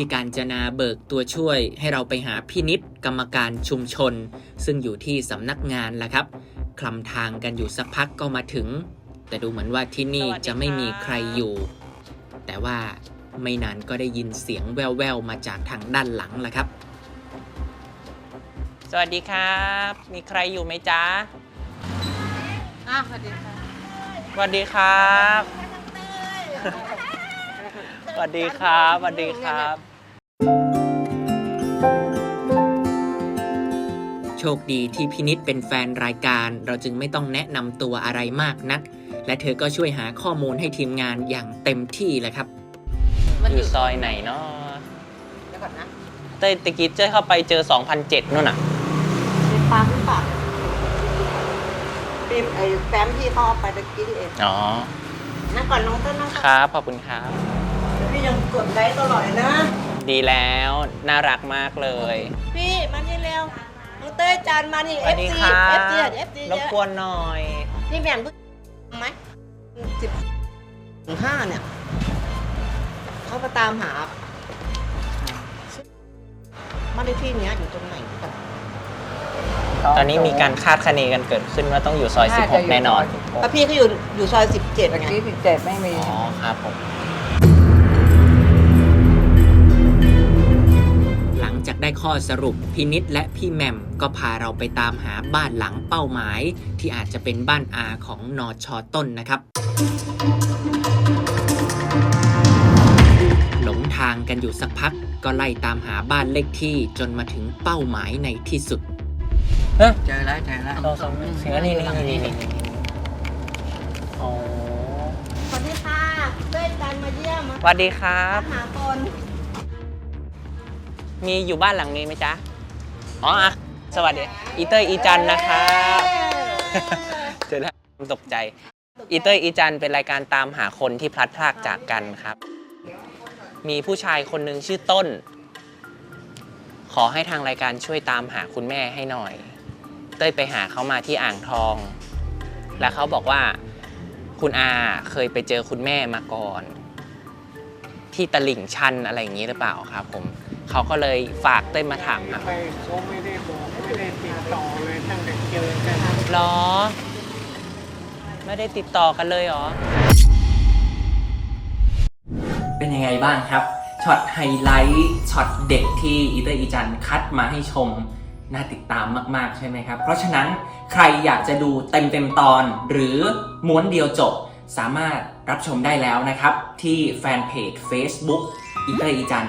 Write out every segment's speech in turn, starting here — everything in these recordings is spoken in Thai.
ที่การจนาเบิกตัวช่วยให้เราไปหาพี่นิดกรรมการชุมชน ซึ่งอยู่ที่สำนักงานแหละครับคลำทางกันอยู่สักพักก็มาถึง แต่ดูเหมือนว่าที่นี่จะไม่มีใครอยู่ แต่ว่าไม่นานก็ได้ยินเสียงแว่วๆมาจากทางด้านหลังแหละครับ สวัสดีครับ มีใครอยู่ไหมจ๊ะอ้าวสวัสดีค่ะสวัสดีครับ สวัสดีครับ สวัสดีครับ โชคดีที่พินิษเป็นแฟนรายการ เราจึงไม่ต้องแนะนำตัวอะไรมากนัก และเธอก็ช่วยหาข้อมูลให้ทีมงานอย่างเต็มที่เลยครับ มันออยู่ยู่ซอยไหนเนาะเดี๋ยวก่อนนะเต้ยตะกี้เจ้ยเข้าไปเจอ 2007นู่นน่ะเป็นปั๊มหรือเปล่าพี่ไอ้แฟ้มพี่เขาเอาไปตะกี้นี่เองอ๋อ นั่งก่อนน้องต้นนั่งคก่อนรับ ขอบคุณครับ พี่ยังกดไลค์ตลอดเลยนะ ดีแล้ว น่ารักมากเลย พี่มานี่เร็ว น้องเต้ยจานมานี่สวัสดีครับเอฟซีเอฟซีรบกวนหน่อยนี่แม่งเพิ่งไหมสิบถึงห้าเนี่ยเขามาตามหาบ้านเลขที่เนี้ยอยู่ตรงไหนกันตอนนี้มีการคาดคะเนกันเกิดขึ้นว่าต้องอยู่ซอย 16 แน่นอนเพราะพี่เขาอยู่อยู่ซอยสิบเจ็ดไง ที่สิบเจ็ดไม่มี อ๋อครับผม ข้อสรุปพี่นิดและพี่แหม่มก็พาเราไปตามหาบ้านหลังเป้าหมาย ที่อาจจะเป็นบ้านอาของนอชอต้นนะครับหลงทางกันอยู่สักพัก ก็ไล่ตามหาบ้านเลขที่จนมาถึงเป้าหมายในที่สุดเจอแล้วเจอแล้วเราสองเสียงนี่นี่นี่นี่อ๋อสวัสดีค่ะเต้ยจานมาเยี่ยมมาสวัสดีครับหาคน มีอยู่บ้านหลังนี้ไหมจ๊ะ อ๋ออะสวัสดี อีเตอร์อีจันนะครับเจอแล้วตกใจ อีเตอร์อีจันเป็นรายการตามหาคนที่พลัดพรากจากกันครับ มีผู้ชายคนหนึ่งชื่อต้น ขอให้ทางรายการช่วยตามหาคุณแม่ให้หน่อย เต้ยไปหาเขามาที่อ่างทอง แล้วเขาบอกว่าคุณอาเคยไปเจอคุณแม่มาก่อน ที่ตลิ่งชันอะไรอย่างนี้หรือเปล่าครับผม เขาก็เลยฝากเต้ยมาถามครับไปเขาไม่ได้บอกไม่ได้ติดต่อเลยตั้งแต่เจอกันหรอ ไม่ได้ติดต่อกันเลยเหรอ เป็นยังไงบ้างครับช็อตไฮไลท์ช็อตเด็กที่อีเตอร์อีจันคัดมาให้ชมน่าติดตามมาก ๆ ใช่ไหมครับ เพราะฉะนั้นใครอยากจะดูเต็มเต็มๆตอน หรือม้วนเดียวจบ สามารถรับชมได้แล้วนะครับ ที่แฟนเพจ Facebook อีเตอร์อีจัน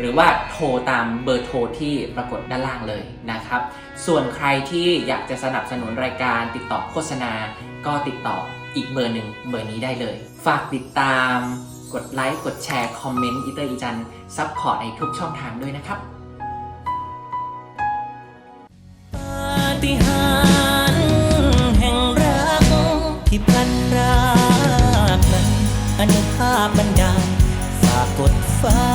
หรือว่าโทรตามเบอร์โทรที่ปรากฏด้านล่างเลยนะครับ ส่วนใครที่อยากจะสนับสนุนรายการติดต่อโฆษณา ก็ติดต่ออีกเบอร์หนึ่งเบอร์นี้ได้เลย ฝากติดตามกดไลค์กดแชร์ คอมเมนต์อีเตอร์อีจันซัพพอร์ตในทุกช่องทางด้วยนะครับปาฏิหาริย์แห่งรักที่พลันรากนั้นอนุภาพบันดาลฝากกดฟ้า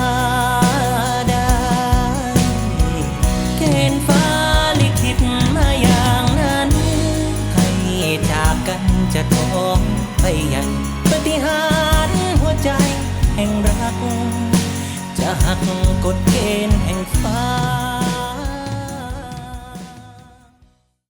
กกฎเกณฑ์แห่งฟ้า